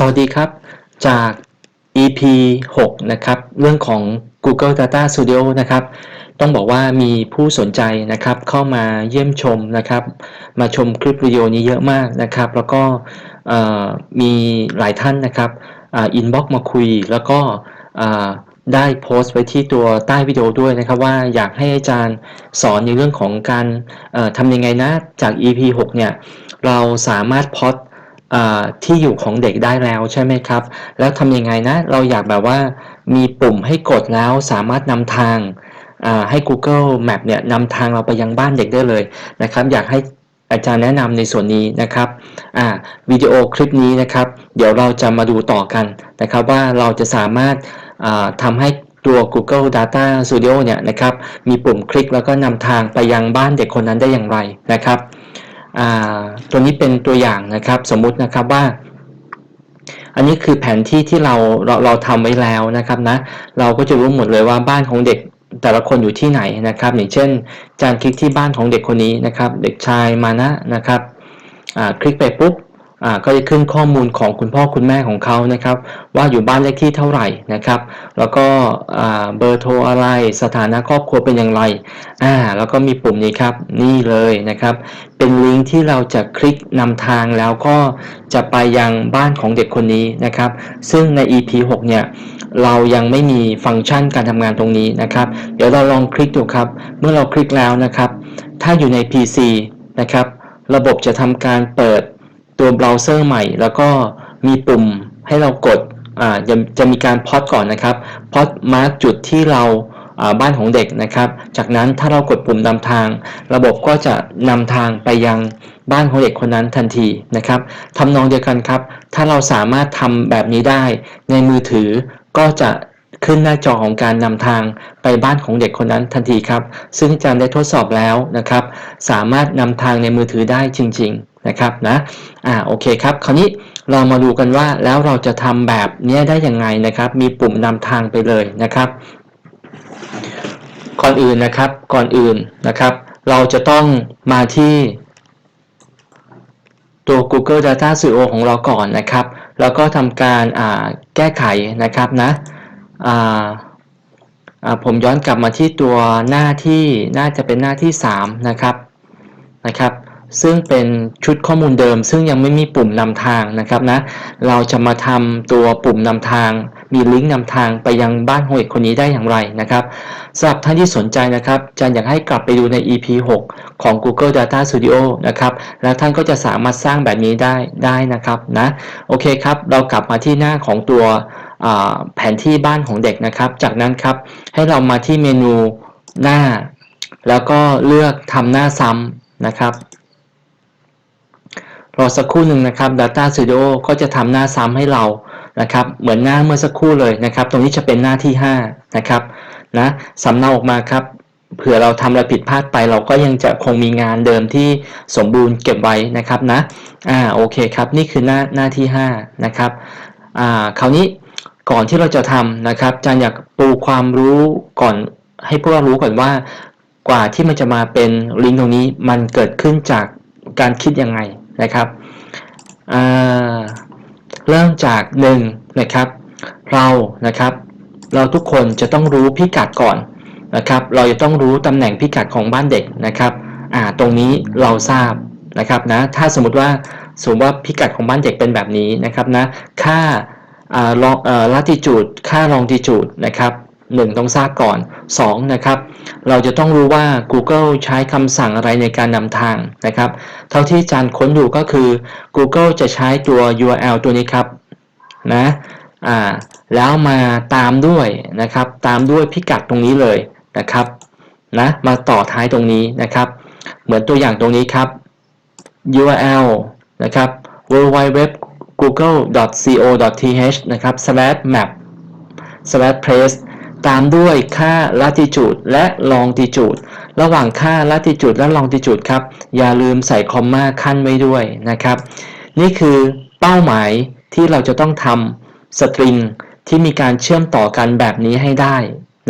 สวัสดีครับ จาก EP 6 นะครับ เรื่องของ Google Data Studio นะครับ ต้องบอกว่ามีผู้สนใจนะครับ เข้ามาเยี่ยมชมนะครับ มาชมคลิปวิดีโอนี้เยอะมากนะครับ แล้วก็มีหลายท่านนะครับอินบ็อกมาคุย แล้วก็ได้โพสต์ไว้ที่ตัวใต้วิดีโอด้วยนะครับว่าอยากให้อาจารย์สอนในเรื่องของการทำยังไงนะจาก EP 6 เนี่ย เราสามารถพอด ที่อยู่ของเด็กได้แล้วใช่ไหมครับ แล้วทำยังไงนะ เราอยากแบบว่ามีปุ่มให้กดแล้วสามารถนำทางให้ Google Map เนี่ยนำทางเราไปยังบ้านเด็กได้เลยนะครับ อยากให้อาจารย์แนะนำในส่วนนี้นะครับวิดีโอคลิปนี้นะครับ เดี๋ยวเราจะมาดูต่อกันนะครับ ว่าเราจะสามารถทำให้ตัว Google Data Studio เนี่ยนะครับ มีปุ่มคลิกแล้วก็นำทางไปยังบ้านเด็กคนนั้นได้อย่างไรนะครับ ตัวนี้เป็นตัวอย่างนะครับสมมุตินะครับว่า อันนี้คือแผนที่ที่เราเราเราทำไว้แล้วนะครับนะเราก็จะรู้หมดเลยว่าบ้านของเด็กแต่ละคนอยู่ที่ไหนนะครับ อย่างเช่น จานคลิกที่บ้านของเด็กคนนี้นะครับ เด็กชายมานะนะครับคลิกไปปุ๊บ ก็จะขึ้นข้อมูลของคุณพ่อคุณแม่ของเขานะครับ ว่าอยู่บ้านเลขที่เท่าไหร่นะครับ แล้วก็เบอร์โทรอะไรสถานะครอบครัวเป็นอย่างไรอ่าแล้วก็มีปุ่มนี้ครับนี่เลยนะครับ เป็นลิงก์ที่เราจะคลิกนำทางแล้วก็จะไปยังบ้านของเด็กคนนี้นะครับ ซึ่งใน EP 6 เนี่ยเรายังไม่มีฟังก์ชันการทำงานตรงนี้นะครับ เดี๋ยวเราลองคลิกดูครับ เมื่อเราคลิกแล้วนะครับ ถ้าอยู่ใน PC นะครับ ระบบจะทำการเปิด ตัวเบราว์เซอร์ใหม่ แล้วก็มีปุ่มให้เรากดอ่าจะจะมีการพอดก่อนนะครับพอดมาร์กจุดที่เราบ้านของเด็กนะครับ จากนั้นถ้าเรากดปุ่มนำทาง ระบบก็จะนำทางไปยังบ้านของเด็กคนนั้นทันทีนะครับทำนองเดียวกันครับ ถ้าเราสามารถทำแบบนี้ได้ ในมือถือก็จะขึ้นหน้าจอของการนำทางไปบ้านของเด็กคนนั้นทันทีครับ ซึ่งอาจารย์ได้ทดสอบแล้วนะครับ สามารถนำทางในมือถือได้จริง ๆ นะครับนะอ่าโอเคครับ คราวนี้เรามาดูกันว่าแล้วเราจะทำแบบนี้ได้ยังไงนะครับ มีปุ่มนำทางไปเลยนะครับ ก่อนอื่นนะครับก่อนอื่นนะครับ เราจะต้องมาที่ตัว Google Data Studio ของเราก่อนนะครับ แล้วก็ทำการแก้ไขนะครับนะผมย้อนกลับมาที่ตัวหน้าที่น่าจะเป็นหน้าที่ 3 นะครับนะครับ ซึ่งเป็นชุดข้อมูลเดิม ซึ่งยังไม่มีปุ่มนำทางนะครับนะ เราจะมาทำตัวปุ่มนำทาง มีลิงก์นำทางไปยังบ้านของเด็กคนนี้ได้อย่างไรนะครับสำหรับท่านที่สนใจนะครับจันอยากให้กลับไปดูใน EP 6 ของ Google Data Studio นะครับ แล้วท่านก็จะสามารถสร้างแบบนี้ได้ได้นะครับนะ โอเคครับ เรากลับมาที่หน้าของตัวแผนที่บ้านของเด็กนะครับ จากนั้นครับ ให้เรามาที่เมนูหน้า แล้วก็เลือกทำหน้าซ้ำนะครับ รอสักครู่หนึ่งนะครับ Data Studio ก็จะทำหน้าซ้ำให้เรานะครับ เหมือนหน้าเมื่อสักครู่เลยนะครับ ตรงนี้จะเป็นหน้าที่ 5 นะครับนะสำเนาออกมาครับเผื่อเราทำอะไรผิดพลาดไปเราก็ยังจะคงมีงานเดิมที่สมบูรณ์เก็บไว้นะครับนะอ่าโอเคครับ นี่คือหน้าหน้าที่ 5 นะครับอ่าคราวนี้ก่อนที่เราจะทำนะครับอาจารย์อยากปูความรู้ก่อนให้พวกเรารู้ก่อนว่า กว่าที่มันจะมาเป็นลิงก์ตรงนี้มันเกิดขึ้นจากการคิดยังไง นะครับเริ่มจากหนึ่งนะครับเรานะครับ เราทุกคนจะต้องรู้พิกัดก่อนนะครับ เราจะต้องรู้ตำแหน่งพิกัดของบ้านเด็กนะครับอ่าตรงนี้เราทราบนะครับนะถ้าสมมติว่าสมมติว่าพิกัดของบ้านเด็กเป็นแบบนี้นะครับนะค่าลองลัติจูดค่าลองติจูดนะครับ 1 ต้องทราบก่อน 2 นะครับ เราจะต้องรู้ว่า Google ใช้คำสั่งอะไรในการนำทางนะครับ เท่าที่อาจารย์ค้นดูก็คือ Google จะใช้ตัว URL ตัวนี้ครับนะอ่าแล้วมาตามด้วยนะครับ ตามด้วยพิกัดตรงนี้เลยนะครับนะมาต่อท้ายตรงนี้นะครับ เหมือนตัวอย่างตรงนี้ครับ URL นะครับ w w w google.co.th นะครับ slash map slash place ตามด้วยค่า latitude และ longitude ระหว่างค่า latitude และ longitude ครับ อย่าลืมใส่คอมมาขั้นไว้ด้วยนะครับ นี่คือเป้าหมายที่เราจะต้องทำสตริงที่มีการเชื่อมต่อกันแบบนี้ให้ได้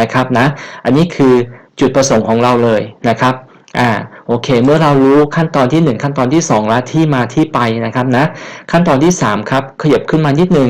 นะครับนะ อันนี้คือจุดประสงค์ของเราเลยนะครับอ่าโอเค เมื่อเรารู้ขั้นตอนที่ 1 ขั้นตอนที่ 2 และที่มาที่ไปนะครับนะ ขั้นตอนที่ 3 ครับ ขยับขึ้นมานิดนึง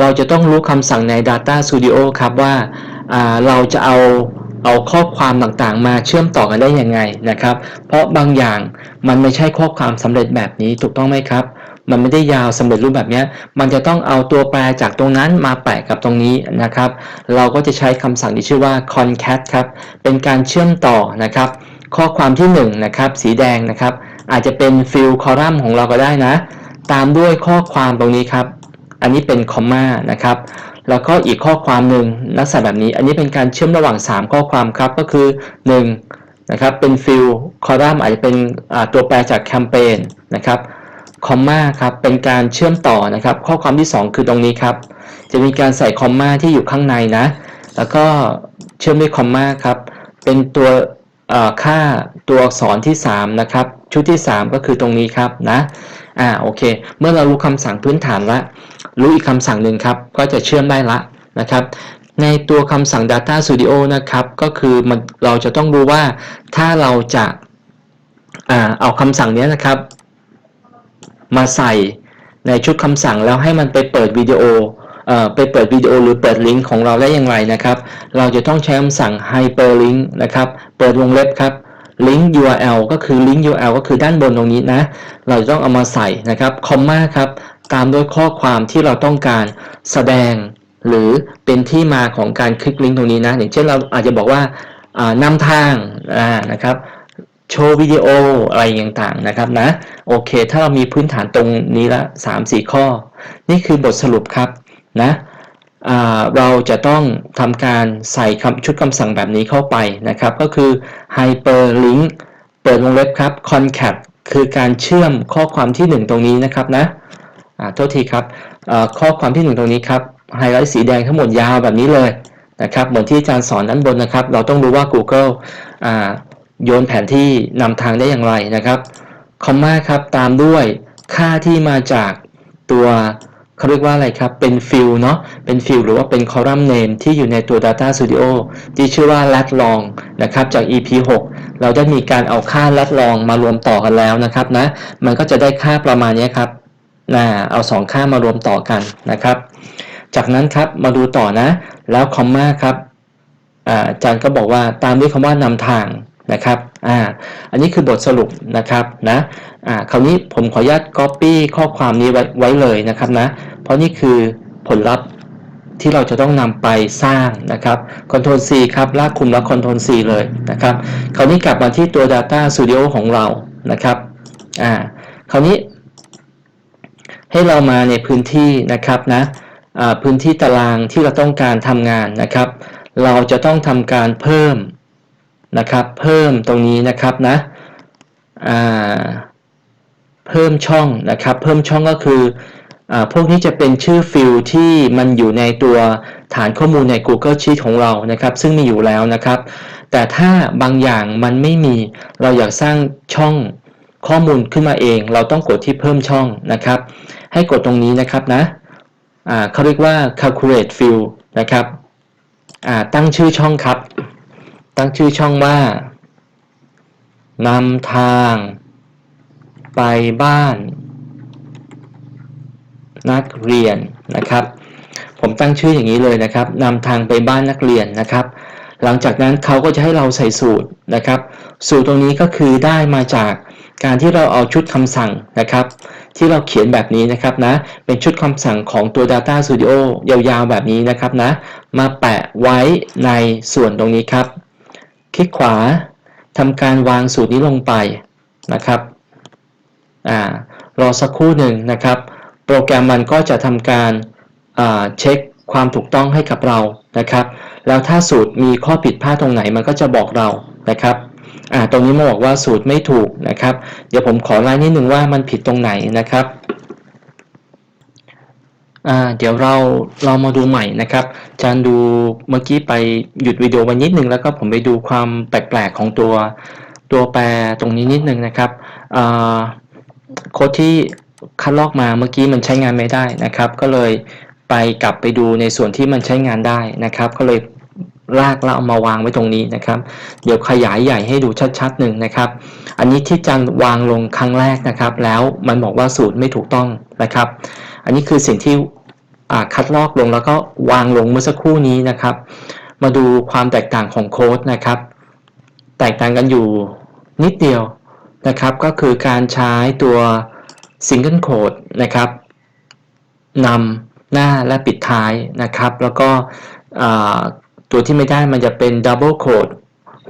เราจะต้องรู้คำสั่งใน Data Studio ครับว่าเราจะเอาเอาข้อความต่างๆ มาเชื่อมต่อกันได้ยังไงนะครับ เพราะบางอย่างมันไม่ใช่ข้อความสำเร็จแบบนี้ถูกต้องไหมครับ มันไม่ได้ยาวสำเร็จรูปแบบนี้ มันจะต้องเอาตัวแปรจากตรงนั้นมาแปะกับตรงนี้นะครับ เราก็จะใช้คำสั่งที่ชื่อว่า concat ครับ เป็นการเชื่อมต่อนะครับ ข้อความที่1นะครับสีแดงนะครับ อาจจะเป็น fill column ของเราก็ได้นะ ตามด้วยข้อความตรงนี้ครับ อันนี้เป็นคอมมานะครับ แล้วก็อีกข้อความหนึ่งลักษณะแบบนี้ อันนี้เป็นการเชื่อมระหว่าง 3 ข้อความครับ ก็คือ 1 นะครับ เป็น fill column อาจจะเป็นตัวแปรจากแคมเปญนะครับคอมมาครับ เป็นการเชื่อมต่อนะครับ ข้อความที่ 2 คือตรงนี้ครับ จะมีการใส่คอมมาที่อยู่ข้างในนะ แล้วก็เชื่อมด้วยคอมมาครับ เป็นตัวค่าตัวอักษรที่ 3 นะครับ ชุดที่ 3 ก็คือตรงนี้ครับนะ อ่า โอเค เมื่อเรารู้คำสั่งพื้นฐานและ รู้อีกคำสั่งหนึ่งครับ ก็จะเชื่อมได้ละนะครับ ในตัวคำสั่ง Data Studio นะครับ ก็คือมันเราจะต้องรู้ว่าถ้าเราจะอเอาคำสั่งนี้นะครับ มาใส่ในชุดคำสั่งแล้วให้มันไปเปิดวิดีโออไปเปิดวิดีโอหรือเปิดลิงก์ของเราได้อย่างไรนะครับ เราจะต้องใช้คำสั่ง hyperlink นะครับ เปิดวงเล็บครับ link URL ก็คือ link URL ก็คือด้านบนตรงนี้นะ เราจะต้องเอามาใส่นะครับคอมมาครับ ตามด้วยข้อความที่เราต้องการแสดง หรือเป็นที่มาของการคลิกลิงก์ตรงนี้นะ อย่างเช่นเราอาจจะบอกว่านำทางนะครับโชว์วิดีโออะไรต่างๆนะครับนะโอเค ถ้าเรามีพื้นฐานตรงนี้ละ 3-4 ข้อ นี่คือบทสรุปครับนะเราจะต้องทำการใส่ชุดคำสั่งแบบนี้เข้าไปนะครับ ก็คือ hyperlink เปิดวงเล็บครับ concat คือการเชื่อมข้อความที่ 1 ตรงนี้นะครับนะ โทษทีครับข้อความที่ 1 ตรงนี้ครับไฮไลท์สีแดงทั้งหมดยาวแบบนี้เลยนะครับเหมือนที่อาจารย์สอนด้านบนนะครับ เราต้องรู้ว่า Google อ่าโยนแผนที่นำทางได้อย่างไรนะครับคอมมาครับตามด้วยค่าที่มาจากตัวเขาเรียกว่าอะไรครับ เป็นฟิลเนาะ เป็นฟิลหรือว่าเป็นคอลัมน์เนมที่อยู่ในตัว Data Studio ที่ชื่อว่า lat long นะครับ จาก EP 6 เราได้มีการเอาค่า lat long มารวมต่อกันแล้วนะครับนะ มันก็จะได้ค่าประมาณนี้ครับ นะเอา2ค่ามารวมต่อกันนะครับ จากนั้นครับมาดูต่อนะ แล้วคอมมาครับอาจารย์ก็บอกว่าตามด้วยคำว่านำทางนะครับอ่าอันนี้คือบทสรุปนะครับนะอ่าคราวนี้ผมขออนุญาต Copy ข้อความนี้ไว้ไว้เลยนะครับนะ เพราะนี่คือผลลัพธ์ที่เราจะต้องนำไปสร้างนะครับ Ctrl C ครับลากคุมแล้ว Ctrl C เลยนะครับ คราวนี้กลับมาที่ตัว Data Studio ของเรานะครับอ่าคราวนี้ ให้เรามาในพื้นที่นะครับนะพื้นที่ตารางที่เราต้องการทำงานนะครับ เราจะต้องทำการเพิ่มนะครับ เพิ่มตรงนี้นะครับนะเพิ่มช่องนะครับ เพิ่มช่องก็คืออพวกนี้จะเป็นชื่อฟิลที่มันอยู่ในตัวฐานข้อมูลใน Google Sheet ของเรานะครับ ซึ่งมีอยู่แล้วนะครับ แต่ถ้าบางอย่างมันไม่มีเราอยากสร้างช่องข้อมูลขึ้นมาเอง เราต้องกดที่เพิ่มช่องนะครับ ให้กดตรงนี้นะครับนะเขาเรียกว่า calculate field นะครับตั้งชื่อช่องครับ ตั้งชื่อช่องว่านำทาง ไปบ้าน นักเรียนนะครับ ผมตั้งชื่ออย่างนี้เลยนะครับนำทางไปบ้านนักเรียนนะครับ หลังจากนั้นเขาก็จะให้เราใส่สูตรนะครับ สูตรตรงนี้ก็คือได้มาจากการที่เราเอาชุดคำสั่งนะครับ ที่เราเขียนแบบนี้นะครับนะ เป็นชุดคำสั่งของตัว Data Studio ยาวๆแบบนี้นะครับนะ มาแปะไว้ในส่วนตรงนี้ครับ คลิกขวาทำการวางสูตรนี้ลงไปนะครับอ่ารอสักครู่หนึ่งนะครับ โปรแกรมมันก็จะทำการอ่าเช็คความถูกต้องให้กับเรานะครับ แล้วถ้าสูตรมีข้อผิดพลาดตรงไหนมันก็จะบอกเรานะครับ อ่าตรงนี้มาบอกว่าสูตรไม่ถูกนะครับ เดี๋ยวผมขอไล่นิดนึงว่ามันผิดตรงไหนนะครับอ่าเดี๋ยวเราเรามาดูใหม่นะครับอาจารย์ดูเมื่อกี้ไปหยุดวิดีโอไว้นิดนึงแล้วก็ผมไปดูความแปลกๆของตัวตัวแปรตรงนี้นิดนึงนะครับอ่าโค้ดที่คัดลอกมาเมื่อกี้มันใช้งานไม่ได้นะครับ ก็เลยไปกลับไปดูในส่วนที่มันใช้งานได้นะครับ ก็เลย ลากแล้วเอามาวางไว้ตรงนี้นะครับ เดี๋ยวขยายใหญ่ให้ดูชัดๆหนึ่งนะครับ อันนี้ที่จันวางลงครั้งแรกนะครับ แล้วมันบอกว่าสูตรไม่ถูกต้องนะครับ อันนี้คือสิ่งที่คัดลอกลงแล้วก็วางลงเมื่อสักครู่นี้นะครับ มาดูความแตกต่างของโค้ดนะครับ แตกต่างกันอยู่นิดเดียวนะครับ ก็คือการใช้ตัว Single Code นะครับนำหน้าและปิดท้ายนะครับ แล้วก็ ตัวที่ไม่ได้มันจะเป็น Double Code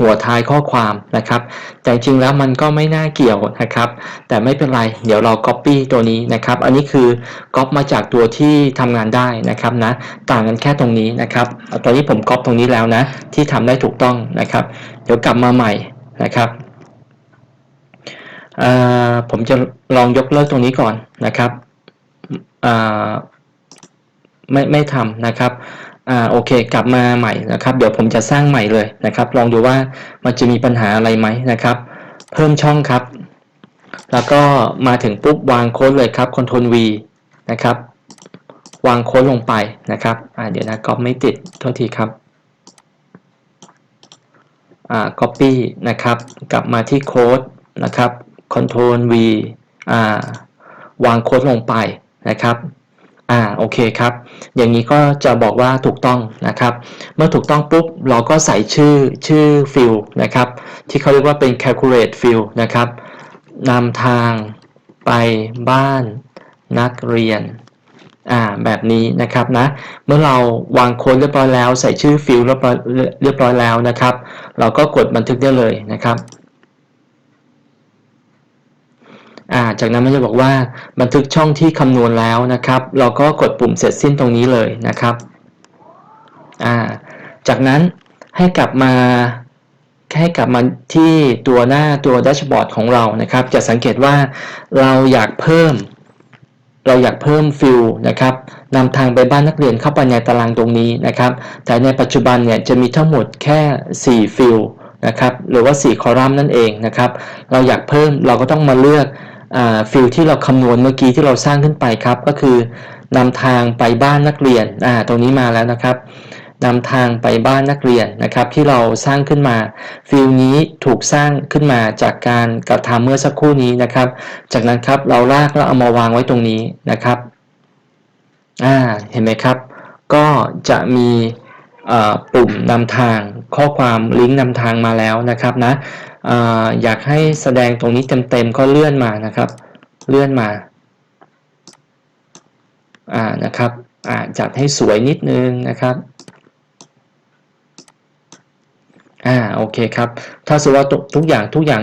หัวท้ายข้อความนะครับ แต่จริงๆแล้วมันก็ไม่น่าเกี่ยวนะครับ แต่ไม่เป็นไร เดี๋ยวเรา Copy ตัวนี้นะครับ อันนี้คือ Copy มาจากตัวที่ทำงานได้นะครับนะ ต่างกันแค่ตรงนี้นะครับ ตอนนี้ผม Copy ตรงนี้แล้วนะ ที่ทำได้ถูกต้องนะครับ เดี๋ยวกลับมาใหม่นะครับ ผมจะลองยกเลิกตรงนี้ก่อนนะครับ ไม่ไม่ทำนะครับ อ่าโอเค กลับมาใหม่นะครับ เดี๋ยวผมจะสร้างใหม่เลยนะครับ ลองดูว่ามันจะมีปัญหาอะไรไหมนะครับ เพิ่มช่องครับ แล้วก็มาถึงปุ๊บวางโค้ดเลยครับ Ctrl V นะครับ วางโค้ดลงไปนะครับอ่าเดี๋ยวนะก๊อปไม่ติดโทษทีครับอ่า copy นะครับ กลับมาที่โค้ดนะครับ Ctrl V อ่าวางโค้ดลงไปนะครับ อ่าโอเคครับ อย่างนี้ก็จะบอกว่าถูกต้องนะครับ เมื่อถูกต้องปุ๊บเราก็ใส่ชื่อชื่อฟิลนะครับ ที่เขาเรียกว่าเป็น calculate field นะครับนำทางไปบ้านนักเรียนอ่าแบบนี้นะครับนะ เมื่อเราวางโค้ดเรียบร้อยแล้ว ใส่ชื่อฟิลเรียบร้อยเรียบร้อยแล้วนะครับ เราก็กดบันทึกได้เลยนะครับ อ่าจากนั้นมันจะบอกว่าบันทึกช่องที่คำนวณแล้วนะครับ เราก็กดปุ่มเสร็จสิ้นตรงนี้เลยนะครับอ่าจากนั้นให้กลับมาให้กลับมาที่ตัวหน้าตัวแดชบอร์ดของเรานะครับ จะสังเกตว่าเราอยากเพิ่ม เราอยากเพิ่มฟิลนะครับนำทางไปบ้านนักเรียนเข้าไปในตารางตรงนี้นะครับ แต่ในปัจจุบันเนี่ยจะมีทั้งหมดแค่ 4 ฟิลนะครับ หรือว่า 4 คอลัมน์นั่นเองนะครับ เราอยากเพิ่มเราก็ต้องมาเลือก ฟิลที่เราคำนวณเมื่อกี้ที่เราสร้างขึ้นไปครับ ก็คือนำทางไปบ้านนักเรียนอ่าตรงนี้มาแล้วนะครับนำทางไปบ้านนักเรียนนะครับ ที่เราสร้างขึ้นมาฟิลนี้ถูกสร้างขึ้นมาจากการกระทำเมื่อสักครู่นี้นะครับ จากนั้นครับเราลากแล้วเอามาวางไว้ตรงนี้นะครับอ่าเห็นไหมครับ ก็จะมีปุ่มนำทางข้อความลิงก์นำทางมาแล้วนะครับนะ ออยากให้แสดงตรงนี้เต็มๆก็เลื่อนมานะครับ เลื่อนมาอ่านะครับอ่าจัดให้สวยนิดนึงนะครับอ่าโอเคครับ ถ้าสมมติว่าทุกอย่างทุกอย่าง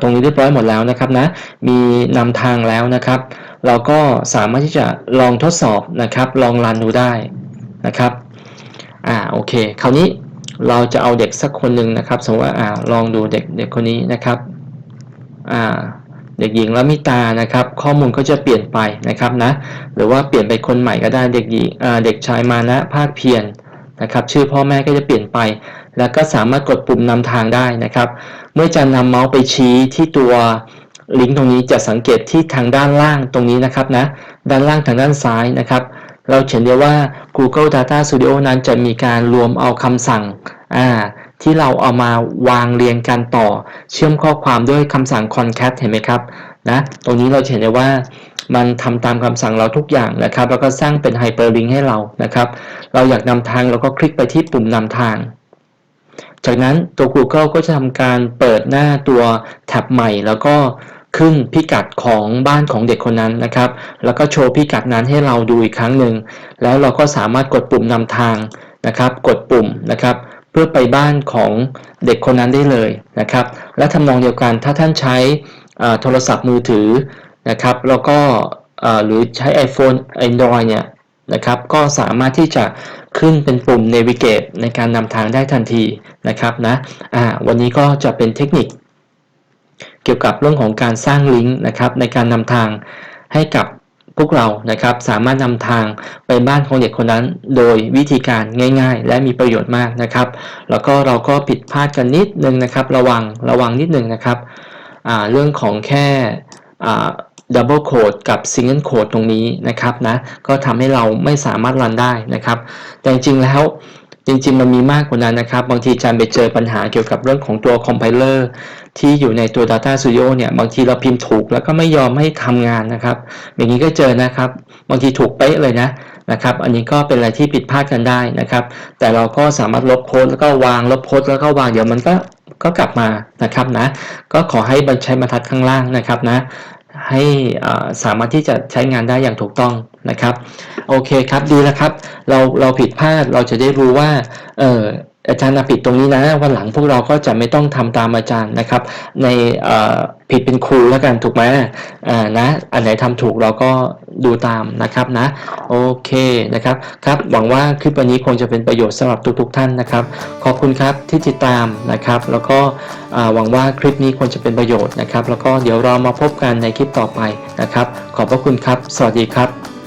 ตรงนี้เรียบร้อยหมดแล้วนะครับนะ มีนำทางแล้วนะครับ เราก็สามารถที่จะลองทดสอบนะครับ ลองรันดูได้นะครับอ่าโอเค คราวนี้ เราจะเอาเด็กสักคนหนึ่งนะครับ สมมติว่าอ่าลองดูเด็กเด็กคนนี้นะครับอ่าเด็กหญิงละมิตานะครับ ข้อมูลก็จะเปลี่ยนไปนะครับนะหรือว่าเปลี่ยนไปคนใหม่ก็ได้เด็กหญิงเด็กชายมานะภาคเพียรนะครับ ชื่อพ่อแม่ก็จะเปลี่ยนไป แล้วก็สามารถกดปุ่มนำทางได้นะครับ เมื่อจะนำเมาส์ไปชี้ที่ตัวลิงก์ตรงนี้จะสังเกตที่ทางด้านล่างตรงนี้นะครับนะด้านล่างทางด้านซ้ายนะครับ เราเห็นได้ว่า Google Data Studio นั้นจะมีการรวมเอาคำสั่งที่เราเอามาวางเรียงกันต่อ เชื่อมข้อความด้วยคำสั่ง concat เห็นไหมครับนะตรงนี้เราเห็นได้ว่ามันทำตามคำสั่งเราทุกอย่างนะครับ แล้วก็สร้างเป็น hyperlink ให้เรานะครับ เราอยากนำทางเราก็คลิกไปที่ปุ่มนำทาง จากนั้นตัว Google ก็จะทำการเปิดหน้าตัวแท็บใหม่ แล้วก็ ขึ้นพิกัดของบ้านของเด็กคนนั้นนะครับ แล้วก็โชว์พิกัดนั้นให้เราดูอีกครั้งหนึ่ง แล้วเราก็สามารถกดปุ่มนำทางนะครับ กดปุ่มนะครับ เพื่อไปบ้านของเด็กคนนั้นได้เลยนะครับ และทำนองเดียวกันถ้าท่านใช้โทรศัพท์มือถือนะครับ แล้วก็หรือใช้ iPhone Android เนี่ยนะครับ ก็สามารถที่จะขึ้นเป็นปุ่ม Navigate ในการนำทางได้ทันทีนะครับนะวันนี้ก็จะเป็นเทคนิค เกี่ยวกับเรื่องของการสร้างลิงก์นะครับในการนำทางให้กับพวกเรานะครับสามารถนำทางไปบ้านของเด็กคนนั้น โดยวิธีการง่าย ๆ และมีประโยชน์มากนะครับ แล้วก็เราก็ผิดพลาดกันนิดนึงนะครับ ระวังระวังนิดนึงนะครับเรื่องของแค่ดับเบิลโคดกับซิงเกิลโคดตรงนี้นะครับนะก็ทำให้เราไม่สามารถรันได้นะครับ แต่จริงๆแล้ว จริงๆ มันมีมากกว่านั้นนะครับ บางทีอาจารย์ไปเจอปัญหาเกี่ยวกับเรื่องของตัวคอมไพเลอร์ที่อยู่ในตัว Data Studio เนี่ยบางทีเราพิมพ์ถูกแล้วก็ไม่ยอมให้ทำงานนะครับ อย่างนี้ก็เจอนะครับ บางทีถูกเป๊ะเลยนะนะครับ อันนี้ก็เป็นอะไรที่ผิดพลาดกันได้นะครับ แต่เราก็สามารถลบโค้ดแล้วก็วางลบโค้ดแล้วก็วางเดี๋ยวมันก็ก็กลับมานะครับนะ ก็ขอให้บันใช้บรรทัดข้างล่างนะครับนะ ให้อ่าสามารถที่จะใช้งานได้อย่างถูกต้องนะครับ โอเคครับดีแล้วครับ เราเราผิดพลาดเราจะได้รู้ว่าเออ อาจารย์ผิดตรงนี้นะวันหลังพวกเราก็จะไม่ต้องทำตามอาจารย์นะครับ ในผิดเป็นครูแล้วกันถูกไหมนะอันไหนทำถูกเราก็ดูตามนะครับนะโอเคนะครับครับหวังว่าคลิปวันนี้คงจะเป็นประโยชน์สำหรับทุกๆท่านนะครับ ขอบคุณครับที่ติดตามนะครับ แล้วก็หวังว่าคลิปนี้ควรจะเป็นประโยชน์นะครับ แล้วก็เดี๋ยวเรามาพบกันในคลิปต่อไปนะครับ ขอบพระคุณครับ สวัสดีครับ